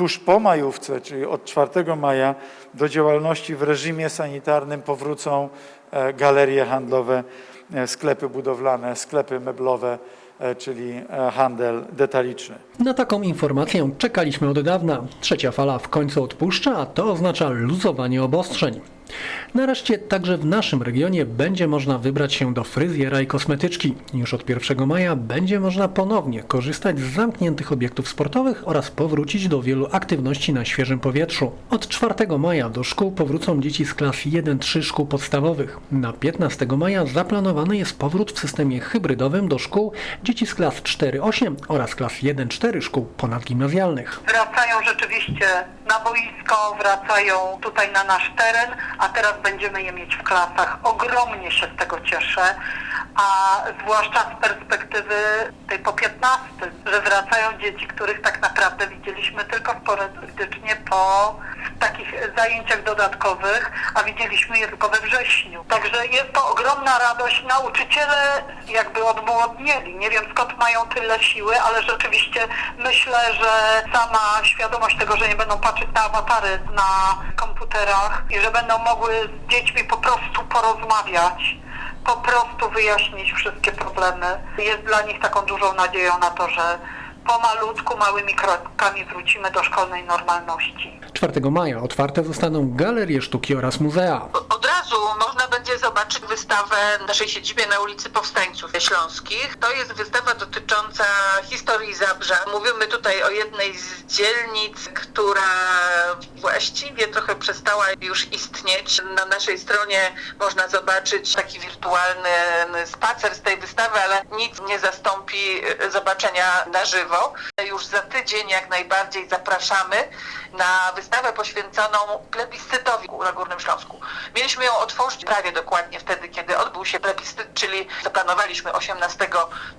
tuż po majówce, czyli od 4 maja, do działalności w reżimie sanitarnym powrócą e, galerie handlowe, e, sklepy budowlane, sklepy meblowe, e, czyli handel detaliczny. Na taką informację czekaliśmy od dawna. Trzecia fala w końcu odpuszcza, a to oznacza luzowanie obostrzeń. Nareszcie także w naszym regionie będzie można wybrać się do fryzjera i kosmetyczki. Już od 1 maja będzie można ponownie korzystać z zamkniętych obiektów sportowych oraz powrócić do wielu aktywności na świeżym powietrzu. Od 4 maja do szkół powrócą dzieci z klas 1-3 szkół podstawowych. Na 15 maja zaplanowany jest powrót w systemie hybrydowym do szkół dzieci z klas 4-8 oraz klas 1-4 szkół ponadgimnazjalnych. wracają rzeczywiście na boisko, wracają tutaj na nasz teren, a teraz będziemy je mieć w klasach. Ogromnie się z tego cieszę, a zwłaszcza z perspektywy tej po 15, że wracają dzieci, których tak naprawdę widzieliśmy tylko sporadycznie po takich zajęciach dodatkowych, a widzieliśmy je tylko we wrześniu. Także jest to ogromna radość. Nauczyciele jakby odmłodnieli. Nie wiem skąd mają tyle siły, ale rzeczywiście myślę, że sama świadomość tego, że nie będą patrzeć na awatary na komputerach i że będą mogły z dziećmi po prostu porozmawiać, po prostu wyjaśnić wszystkie problemy, jest dla nich taką dużą nadzieją na to, że pomalutku, małymi krokami wrócimy do szkolnej normalności. 4 maja otwarte zostaną galerie sztuki oraz muzea. Od razu można będzie zobaczyć wystawę w naszej siedzibie na ulicy Powstańców Śląskich. To jest wystawa dotycząca historii Zabrza. Mówimy tutaj o jednej z dzielnic, która właściwie trochę przestała już istnieć. Na naszej stronie można zobaczyć taki wirtualny spacer z tej wystawy, ale nic nie zastąpi e, zobaczenia na żywo. Już za tydzień jak najbardziej zapraszamy na wystawę poświęconą plebiscytowi na Górnym Śląsku. Mieliśmy ją otworzyć prawie dokładnie wtedy, kiedy odbył się plebiscyt, czyli zaplanowaliśmy 18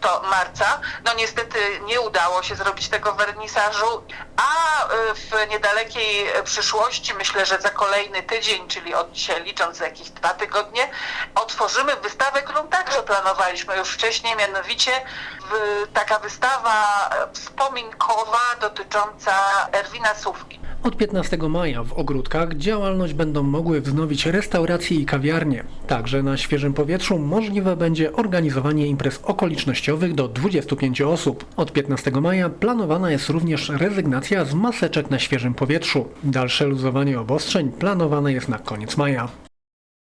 to marca. No niestety nie udało się zrobić tego wernisażu, a y, w niedalekiej przyszłości, myślę, że za kolejny tydzień, czyli od dzisiaj licząc za jakieś dwa tygodnie, otworzymy wystawę, którą także planowaliśmy już wcześniej, mianowicie taka wystawa wspominkowa dotycząca Erwina Sówki. Od 15 maja w ogródkach działalność będą mogły wznowić restauracje i kawiarnie. Także na świeżym powietrzu możliwe będzie organizowanie imprez okolicznościowych do 25 osób. Od 15 maja planowana jest również rezygnacja z maseczek na świeżym powietrzu. Dalsze luzowanie obostrzeń planowane jest na koniec maja.